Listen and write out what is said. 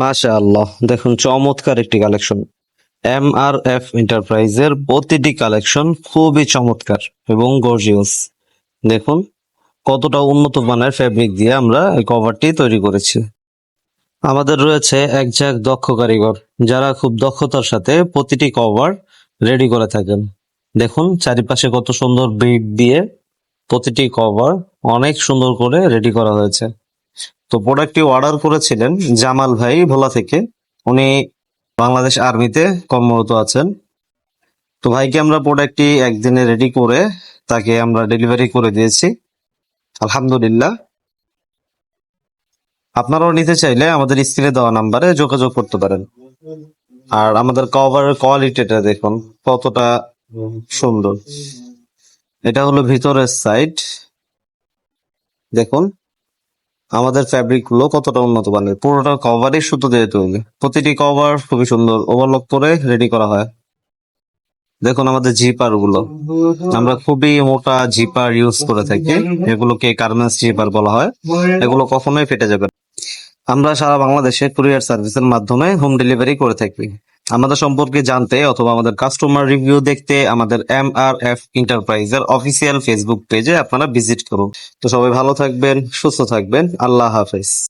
মাশা আল্লাহ দেখুন চমৎকার একটি কালেকশন। এম আর এফ এন্টারপ্রাইজের প্রতিটি কালেকশন খুবই চমৎকার এবং গর্জিয়াস দেখুন কতটা উন্নত মানের ফ্যাব্রিক দিয়ে আমরা এই কভারটি তৈরি করেছি। আমাদের রয়েছে এক একঝাক দক্ষ কারিগর, যারা খুব দক্ষতার সাথে প্রতিটি কভার রেডি করে থাকেন। দেখুন চারিপাশে কত সুন্দর বিট দিয়ে প্রতিটি কভার অনেক সুন্দর করে রেডি করা হয়েছে। তো প্রোডাক্টটি অর্ডার করেছিলেন জামাল ভাই ভোলা থেকে। উনি বাংলাদেশ আর্মিতে কর্মরত আছেন। তো ভাইকে আমরা প্রোডাক্টটি একদিনে রেডি করে তাকে আমরা ডেলিভারি করে দিয়েছি। আলহামদুলিল্লাহ। আপনারাও নিতে চাইলে আমাদের স্ক্রিনে দেওয়া নাম্বারে যোগাযোগ করতে পারেন। আর আমাদের কভারের কোয়ালিটিটা দেখুন, কতটা সুন্দর। এটা হলো ভিতরের সাইড দেখুন। আমাদের ফ্যাব্রিকগুলো কতটা উন্নত মানের? পুরোটা কভারই সুতো দিয়ে তৈরি প্রতিটি কভার খুবই সুন্দর ওভারলক করে রেডি করা হয়। দেখুন আমাদের জিপারগুলো। আমরা খুবই মোটা জিপার ইউজ করে থাকি। এগুলোকে গার্মেন্টস জিপার বলা হয়। এগুলো কখনোই ফেটে যাবে। আমরা সারা বাংলাদেশে কুরিয়ার সার্ভিসের মাধ্যমে হোম ডেলিভারি করে থাকি। আমাদের সম্পর্কে জানতে অথবা আমাদের কাস্টমার রিভিউ দেখতে আমাদের এম আর এফ এন্টারপ্রাইজের অফিসিয়াল ফেসবুক পেজে আপনারা ভিজিট করুন। তো সবাই ভালো থাকবেন, সুস্থ থাকবেন। আল্লাহ হাফেজ।